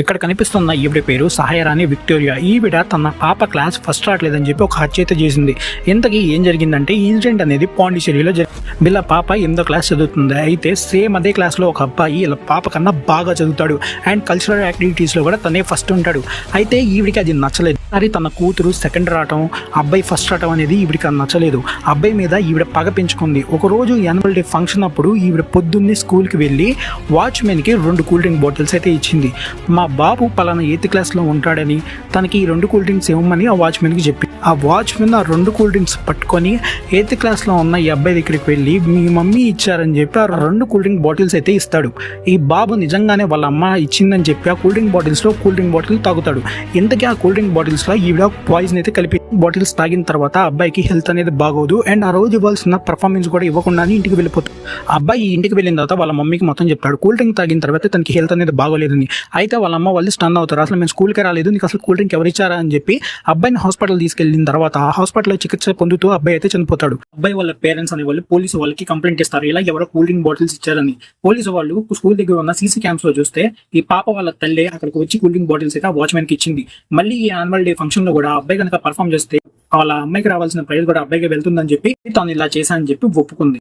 ఇక్కడ కనిపిస్తున్న ఈవిడ పేరు సహాయరాణి విక్టోరియా. ఈవిడ తన పాప క్లాస్ ఫస్ట్ రావట్లేదని చెప్పి ఒక హత్యత చేసింది. ఇంతకీ ఏం జరిగిందంటే ఇన్సిడెంట్ అనేది పాండిచేరిలో జరిగింది. వీళ్ళ పాప ఎనిమిదో క్లాస్ చదువుతుంది. అయితే సేమ్ అదే క్లాస్లో ఒక అబ్బాయి వీళ్ళ పాప కన్నా బాగా చదువుతాడు. అండ్ కల్చరల్ యాక్టివిటీస్లో కూడా తనే ఫస్ట్ ఉంటాడు. అయితే ఈవిడికి అది నచ్చలేదు. మరి తన కూతురు సెకండ్ రావటం అబ్బాయి ఫస్ట్ రావటం అనేది ఈవిడికి నచ్చలేదు. అబ్బాయి మీద ఈవిడ పగ పెంచుకుంది. ఒకరోజు యాన్యువల్ డే ఫంక్షన్ అప్పుడు ఈవిడ పొద్దున్నే స్కూల్కి వెళ్ళి వాచ్మెన్కి రెండు కూల్ డ్రింక్ బాటిల్స్ అయితే ఇచ్చింది. మా బాబు పలానా ఎయిత్ క్లాస్లో ఉంటాడని తనకి ఈ రెండు కూల్ డ్రింక్స్ ఇవ్వమని ఆ వాచ్మెన్కి చెప్పి ఆ వాచ్ ఆ రెండు కూల్ డ్రింక్స్ పట్టుకొని ఎయిత్ క్లాస్లో ఉన్న ఈ అబ్బాయి దగ్గరికి వెళ్ళి మీ మమ్మీ ఇచ్చారని చెప్పి ఆ రెండు కూల్ డ్రింక్ బాటిల్స్ అయితే ఇస్తాడు. ఈ బాబు నిజంగానే వాళ్ళ అమ్మ ఇచ్చిందని చెప్పి ఆ కూల్ డ్రింక్ బాటిల్స్లో కూల్ డ్రింక్ బాటిల్ తాగుతాడు. ఇంతకీ ఆ కూల్ డ్రింక్ బాటిల్స్లో ఈవిడ పాయిజన్ అయితే కలిపి బాటిల్స్ తాగిన తర్వాత అబ్బాయికి హెల్త్ అనేది బాగోదు. అండ్ ఆ రోజు ఇవ్వాల్సిన పర్ఫార్మెన్స్ కూడా ఇవ్వకుండానే ఇంటికి వెళ్ళిపోతాడు. ఆ అబ్బాయి ఇంటికి వెళ్ళిన తర్వాత వాళ్ళ మమ్మీకి మొత్తం చెప్తాడు కూల్ డ్రింక్ తాగిన తర్వాత తనకి హెల్త్ అనేది బాగోలేదని. అయితే వాళ్ళ అమ్మ వాళ్ళు స్టన్ అవుతారు. అసలు మేము స్కూల్కి రాలేదు నీకు అసలు కూల్ డ్రింక్ ఎవరు ఇచ్చారా అని చెప్పి అబ్బాయిని హాస్పిటల్ తీసుకెళ్ళి వెళ్ళిన తర్వాత ఆ హాస్పిటల్లో చికిత్స పొందుతూ అబ్బాయి అయితే చనిపోతాడు. అబ్బాయి వాళ్ళ పేరెంట్స్ అనే వాళ్ళు పోలీసు వాళ్ళకి కంప్లైంట్ ఇస్తారు ఇలా ఎవరో కూల్ డ్రింక్ బాటిల్స్ ఇచ్చారని. పోలీసు వాళ్ళు స్కూల్ దగ్గర ఉన్న సీసీ క్యామ్స్లో చూస్తే ఈ పాప వాళ్ళ తల్లి అక్కడికి వచ్చి కూల్ డ్రింక్ బాటిల్స్ అయితే ఆ వాచ్మెన్కి ఇచ్చింది. మళ్ళీ ఈ యాన్యువల్ డే ఫంక్షన్లో కూడా అబ్బాయి కనుక పర్ఫామ్ చేస్తే వాళ్ళ అమ్మాయికి రావాల్సిన ప్రైజ్ కూడా అబ్బాయికి వెళ్తుందని చెప్పి తాను ఇలా చేశానని చెప్పి ఒప్పుకుంది.